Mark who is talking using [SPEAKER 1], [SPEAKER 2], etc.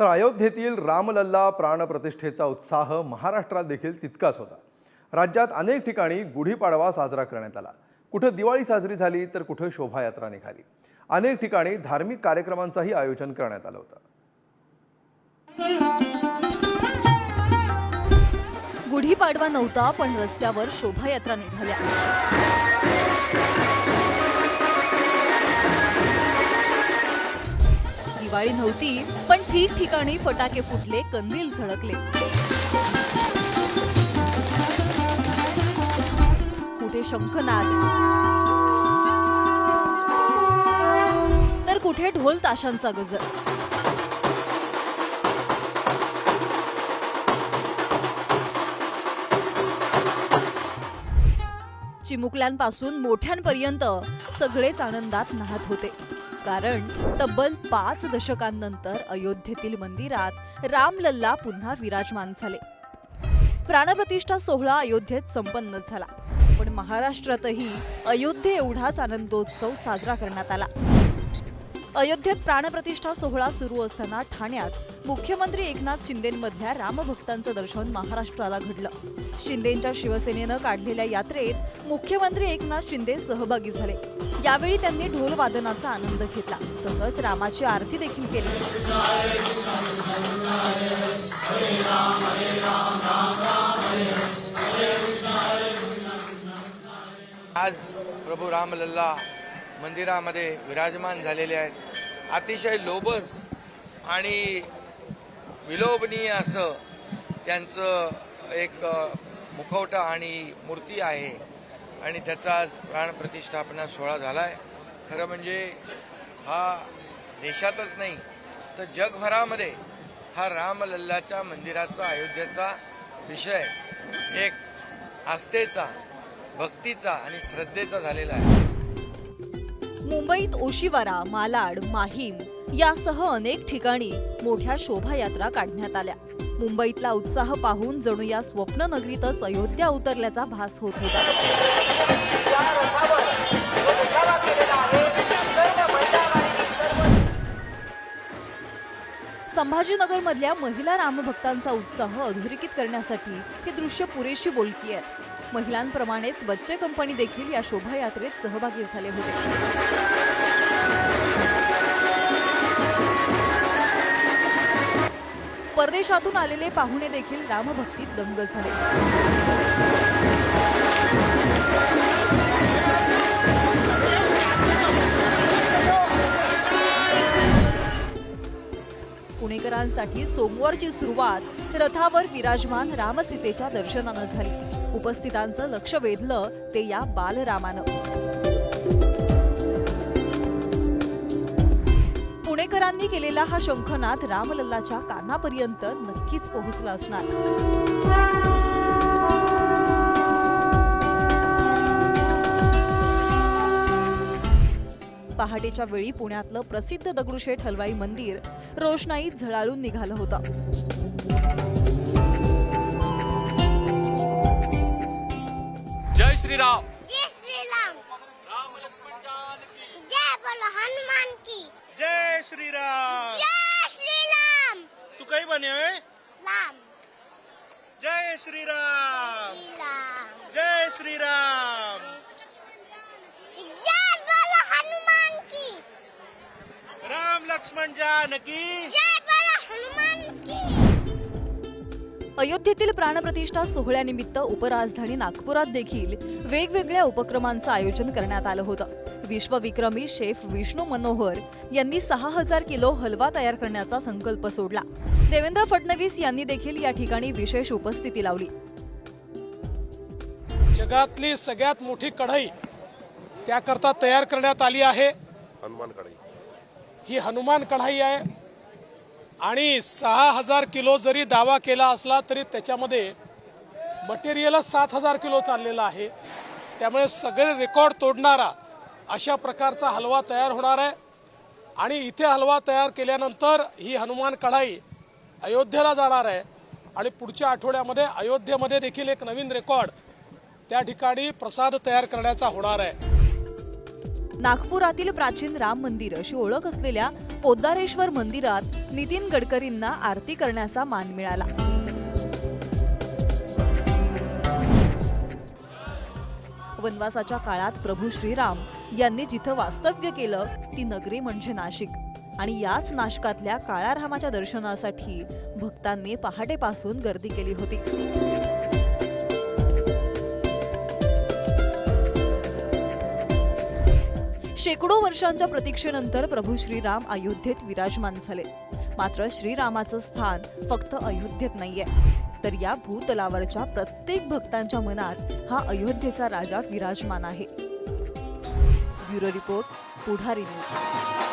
[SPEAKER 1] तर अयोध्येतील रामलल्ला प्राणप्रतिष्ठेचा उत्साह महाराष्ट्रात देखील तितकाच होता. राज्यात अनेक ठिकाणी गुढीपाडवा साजरा करण्यात आला. कुठं दिवाळी साजरी झाली तर कुठं शोभायात्रा निघाली. अनेक ठिकाणी धार्मिक कार्यक्रमांचंही आयोजन करण्यात आलं होतं.
[SPEAKER 2] गुढीपाडवा नव्हता पण रस्त्यावर शोभायात्रा निघाल्या. दिवाळी नव्हती पण ठिकठिकाणी फटाके फुटले कंदील झळकले. कुठे शंखनाद? तर कुठे ढोल ताशांचा गजर? चिमुकल्यांपासून मोठ्यांपर्यंत सगळेच आनंदात नाहत होते. कारण तब्बल पाच दशकांनंतर अयोध्येतील मंदिरात रामलल्ला पुन्हा विराजमान झाले. प्राणप्रतिष्ठा सोहळा अयोध्येत संपन्न झाला. पण महाराष्ट्रातही अयोध्ये एवढाच आनंदोत्सव साजरा करण्यात आला. अयोध्येत प्राणप्रतिष्ठा सोहळा सुरू असताना ठाण्यात मुख्यमंत्री एकनाथ शिंदेमधल्या रामभक्तांचं दर्शन महाराष्ट्राला घडलं. शिंदेच्या शिवसेनेनं काढलेल्या यात्रेत मुख्यमंत्री एकनाथ शिंदे सहभागी झाले. यावेळी त्यांनी ढोल वादनाचा आनंद घेतला तसंच रामाची आरती देखील केली.
[SPEAKER 3] आज प्रभू रामलल्ला मंदिरामध्ये विराजमान झालेले आहेत. अतिशय लोभस आणि विलोभनीय असं त्यांचं एक मुखवटा आणि मूर्ती आहे. आणि त्याचा आज प्राणप्रतिष्ठापना सोहळा झाला आहे खरं म्हणजे हा देशातच नाही तर जगभरामध्ये हा रामलल्लाच्या मंदिराचा अयोध्येचा विषय एक आस्थेचा भक्तीचा आणि श्रद्धेचा झालेला आहे.
[SPEAKER 2] मुंबईत ओशिवारा मालाड माहीम यासह अनेक ठिकाणी मोठ्या शोभायात्रा काढण्यात आल्या. मुंबईतला उत्साह पाहून जणू या स्वप्ननगरीतच अयोध्या उतरल्याचा भास होत होता. संभाजीनगरमधल्या महिला रामभक्तांचा उत्साह अधोरेखित करण्यासाठी ही दृश्य पुरेशी बोलकी आहेत. महिलांप्रमाणेच बच्चे कंपनी देखील या शोभायात्रेत सहभागी झाले होते. परदेशातून आलेले पाहुणे देखील रामभक्तीत दंग झाले. पुणेकरांसाठी सोमवारची सुरुवात रथावर विराजमान रामसीतेच्या दर्शनानं झाली. उपस्थितांचं लक्ष वेधलं ते या बालरामानं. पुणेकरांनी केलेला हा शंखनाथ रामलल्लाच्या कानापर्यंत नक्कीच पोहोचला असणार. पहाटेच्या वेळी पुण्यातलं प्रसिद्ध दगडूशेठ हलवाई मंदिर रोषणाईत झळाळून निघालं होतं.
[SPEAKER 4] जय श्रीराम.
[SPEAKER 5] जय श्री राम जय बोलो हनुमान की
[SPEAKER 6] जय श्री राम
[SPEAKER 5] जय श्री राम
[SPEAKER 6] तू काही बने
[SPEAKER 5] राम.
[SPEAKER 6] जय श्री राम
[SPEAKER 5] श्री राम
[SPEAKER 6] जय श्री राम
[SPEAKER 5] जय बोलो हनुमान की
[SPEAKER 6] राम लक्ष्मण जानकी
[SPEAKER 5] जय
[SPEAKER 2] अयोध्येतील प्राणप्रतिष्ठा सोहळ्यानिमित्त उपराजधानी नागपुरात देखील वेगवेगळ्या उपक्रमांचं आयोजन करण्यात आलं होतं. विश्वविक्रमी शेफ विष्णू मनोहर यांनी सहा हजार किलो हलवा तयार करण्याचा संकल्प सोडला. देवेंद्र फडणवीस यांनी देखील या ठिकाणी विशेष उपस्थिती लावली.
[SPEAKER 7] जगातली सगळ्यात मोठी कढई त्याकरता तयार करण्यात आली आहे.
[SPEAKER 8] हनुमान कढई.
[SPEAKER 7] ही हनुमान कढाई आहे. आणि सहा हजार किलो जरी दावा केला असला तरी त्याच्यामध्ये मटेरियलच सात हजार किलो चाललेलं आहे. त्यामुळे सगळे रेकॉर्ड तोडणारा अशा प्रकारचा हलवा तयार होणार आहे. आणि इथे हलवा तयार केल्यानंतर ही हनुमान कढाई अयोध्येला जाणार आहे. आणि पुढच्या आठवड्यामध्ये अयोध्येमध्ये देखील एक नवीन रेकॉर्ड त्या ठिकाणी प्रसाद तयार करण्याचा होणार आहे.
[SPEAKER 2] नागपुरातील प्राचीन राम मंदिर अशी ओळख असलेल्या पोद्दारेश्वर मंदिरात नितीन गडकरींना आरती करण्याचा मान मिळाला. वनवासाच्या काळात प्रभू श्रीराम यांनी जिथं वास्तव्य केलं ती नगरी म्हणजे नाशिक. आणि याच नाशकातल्या काळारामाच्या दर्शनासाठी भक्तांनी पहाटेपासून गर्दी केली होती. शेकडो वर्षांच्या प्रतीक्षेनंतर प्रभू श्रीराम अयोध्येत विराजमान झाले. मात्र श्रीरामाचं स्थान फक्त अयोध्येत नाहीये. तर या भूतलावरच्या प्रत्येक भक्तांच्या मनात हा अयोध्येचा राजा विराजमान आहे. Bureau report Pudhari news.